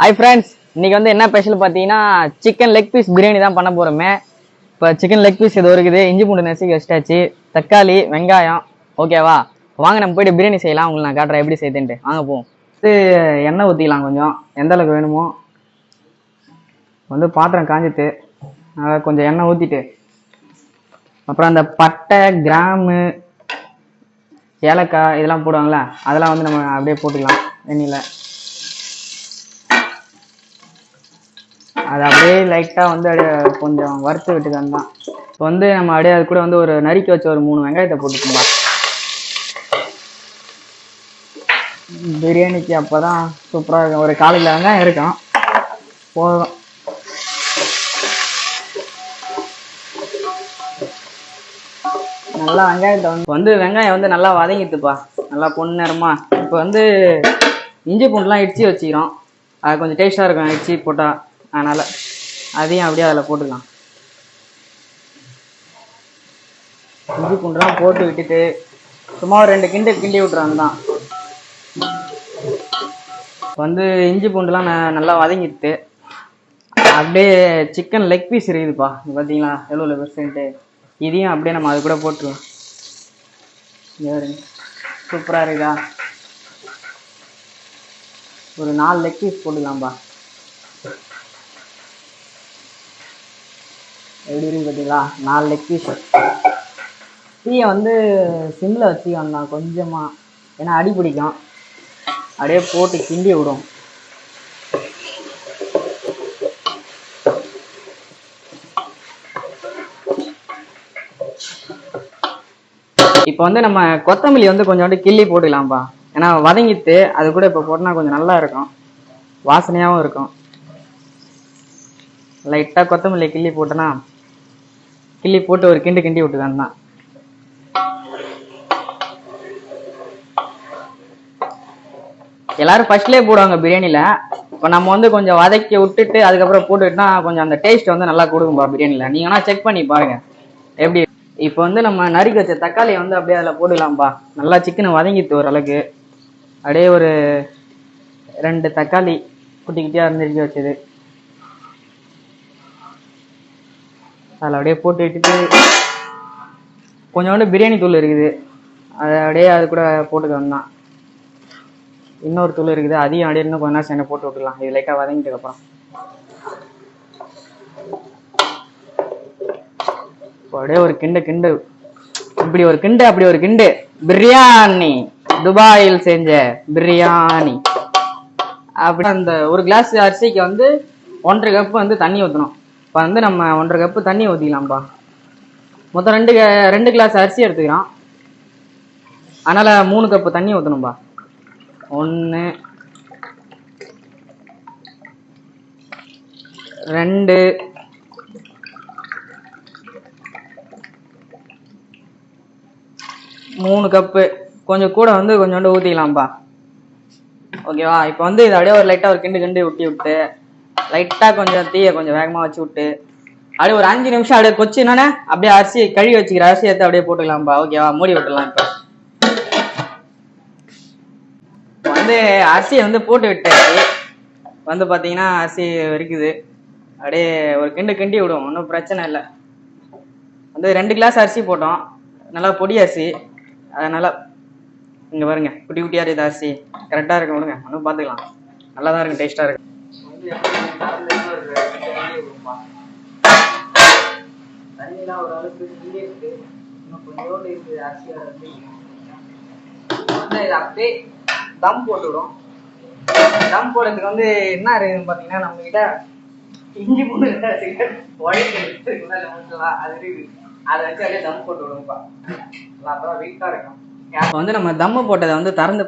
Hi friends இன்னைக்கு வந்து என்ன ஸ்பெஷல் பார்த்தீங்கன்னா சிக்கன் லெக் பீஸ் பிரியாணி தான் பண்ண போறோமே. இப்போ சிக்கன் லெக் பீஸ் இது இருக்குது. இஞ்சி பூண்டு நெசிக்கு வச்சிட்டாச்சு. தக்காளி வெங்காயம். ஓகேவா வாங்க நம்ம போயிட்டு பிரியாணி செய்யலாம். உங்களுக்கு நான் காட்டுறேன் எப்படி செய்யுதுன்ட்டு. வாங்க போவோம். இது எண்ணெய் ஊற்றிக்கலாம் கொஞ்சம். எந்த அளவுக்கு வேணுமோ. வந்து பாத்திரம் காஞ்சிட்டு அதை கொஞ்சம் எண்ணெய் ஊற்றிட்டு அப்புறம் அந்த பட்டை கிராமு ஏலக்காய் இதெல்லாம் போடுவாங்களே அதெல்லாம் வந்து நம்ம அப்படியே போட்டுக்கலாம். எண்ணெயில். அது அப்படியே லைட்டாக வந்து அப்படியே கொஞ்சம் வறுத்து விட்டு தான் இப்போ வந்து நம்ம அப்படியே அது கூட வந்து ஒரு நறுக்கி வச்ச ஒரு மூணு வெங்காயத்தை போட்டுக்கலாம் பிரியாணிக்கு அப்போ தான் சூப்பராக இருக்கும். ஒரு காலையில் வெங்காயம் இருக்கும். போதும். நல்லா வெங்காயத்தை வந்து வந்து வெங்காயம் வந்து நல்லா வதங்கிட்டுப்பா நல்லா பொண்ணு நேரமா இப்போ வந்து இஞ்சி பூண்டுலாம் இடிச்சு வச்சுக்கிறோம். அது கொஞ்சம் டேஸ்ட்டாக இருக்கும். இடிச்சு போட்டால் அதனால் அதையும் அப்படியே அதில் போட்டுக்கலாம். இஞ்சி பூண்டுலாம் போட்டு விட்டுட்டு சும்மா ஒரு ரெண்டு கிண்டு கிண்டி விட்றாங்க தான் வந்து இஞ்சி பூண்டுலாம் ந- நல்லா வதங்கிட்டு அப்படியே சிக்கன் லெக் பீஸ் இருக்குதுப்பா இது பார்த்தீங்களா எவ்வளோ பெர்சன்ட்டு. இதையும் அப்படியே நம்ம அது கூட போட்டுருவோம். சூப்பராக இருக்கா? ஒரு நாலு லெக் பீஸ் போட்டுக்கலாம்ப்பா எப்படி இருக்கு பார்த்தீங்களா நாலு லெக் பீஸ் டீயை வந்து சிம்மில் வச்சுக்கோண்ணா கொஞ்சமாக ஏன்னா அடி பிடிக்கும். அப்படியே போட்டு கிண்டி விடும். இப்போ வந்து நம்ம கொத்தமல்லி வந்து கொஞ்சோண்டு கிள்ளி போட்டுக்கலாம்ப்பா ஏன்னா வதங்கிட்டு அது கூட இப்போ போட்டோம்னா கொஞ்சம் நல்லா இருக்கும். வாசனையாகவும் இருக்கும். லைட்டாக கொத்தமல்லி கிள்ளி போட்டோன்னா கிள்ளி போட்டு ஒரு கிண்டு கிண்டி விட்டு தான். எல்லாரும் ஃபர்ஸ்ட்லேயே போடுவாங்க பிரியாணியில் இப்போ நம்ம வந்து கொஞ்சம் வதக்கி விட்டுட்டு அதுக்கப்புறம் போட்டுட்டுனா கொஞ்சம் அந்த டேஸ்ட் வந்து நல்லா கொடுக்கும்பா பிரியாணியில் நீங்கள் வேணால் செக் பண்ணி பாருங்கள் எப்படி? இப்போ வந்து நம்ம நறுக்கி வச்ச தக்காளியை வந்து அப்படியே அதில் போட்டுக்கலாம்ப்பா நல்லா சிக்கனை வதங்கிட்டு ஓரளவுக்கு அப்படியே ஒரு ரெண்டு தக்காளி குட்டி குட்டியாக நறுக்கி வச்சது. அதில் அப்படியே போட்டு விட்டுட்டு கொஞ்சோண்டு பிரியாணி தூள் இருக்குது. அதை அப்படியே அது கூட போட்டுக்கணும் தான் இன்னொரு தூள் இருக்குது அதையும் அப்படியே இன்னும் கொஞ்ச நேரம் சேர்ந்து போட்டு விட்டுக்கலாம் இது லைட்டாக வதங்கிட்டதுக்கு அப்புறம். அப்படியே ஒரு கிண்டு கிண்டு. இப்படி ஒரு கிண்டு அப்படி ஒரு கிண்டு. பிரியாணி. துபாயில் செஞ்ச பிரியாணி. அப்படி அந்த ஒரு கிளாஸ் அரிசிக்கு வந்து ஒன்றரை கப் வந்து தண்ணி ஊற்றணும் இப்போ வந்து நம்ம ஒன்றரை கப்பு தண்ணி ஊற்றிக்கலாம்ப்பா மொத்தம் ரெண்டு க- ரெண்டு கிளாஸ் அரிசி எடுத்துக்கிறோம். அதனால் மூணு கப்பு தண்ணி ஊற்றணும்பா ஒன்று ரெண்டு மூணு கப்பு கொஞ்சம் கூட வந்து கொஞ்சோண்டு ஊற்றிக்கலாம்ப்பா ஓகேவா இப்போ வந்து இதை அப்படியே ஒரு லைட்டாக ஒரு கிண்டு கிண்டு விட்டி விட்டு லைட்டாக கொஞ்சம் தீயை கொஞ்சம் வேகமாக வச்சு விட்டு அப்படியே ஒரு அஞ்சு நிமிஷம் அப்படியே கொச்சினோன்னே அப்படியே அரிசியை கழுவி வச்சுக்கிற அரிசியை எடுத்து அப்படியே போட்டுக்கலாம்ப்பா ஓகேவா மூடி விட்டுலாம் இப்போ. வந்து அரிசியை வந்து போட்டு விட்டாச்சு. வந்து பார்த்தீங்கன்னா அரிசி இருக்குது அப்படியே ஒரு கிண்டு கிண்டி விடுவோம் ஒன்றும் பிரச்சனை இல்லை. வந்து ரெண்டு கிளாஸ் அரிசி போட்டோம். நல்லா பொடி அரிசி. அதனால் இங்கே பாருங்க குட்டி குட்டியாக இருக்குது அரிசி. கரெக்டாக இருக்கு விடுங்க. ஒன்றும் பார்த்துக்கலாம். நல்லா தான் இருக்கும் டேஸ்ட்டாக இருக்கும் தண்ணிலாம் ஒரு அளவுக்கு கிண்டி இருக்கு இன்னும் கொஞ்சோண்டு இருக்குது அரிசி வந்து இது அப்படியே தம் போட்டுவிடும் தம் போடுறதுக்கு வந்து என்ன இருக்குதுன்னு பார்த்தீங்கன்னா நம்ம கிட்ட இஞ்சி பூண்டு உடைக்கு இருக்குல்ல லெமன்ஸ்லாம் அது இருக்குது அதை வச்சு அப்படியே தம் போட்டு விடுங்கப்பா நல்லா அப்புறம் வெயிட்டாக இருக்கும் இப்போ வந்து நம்ம தம்மு போட்டதை வந்து திறந்து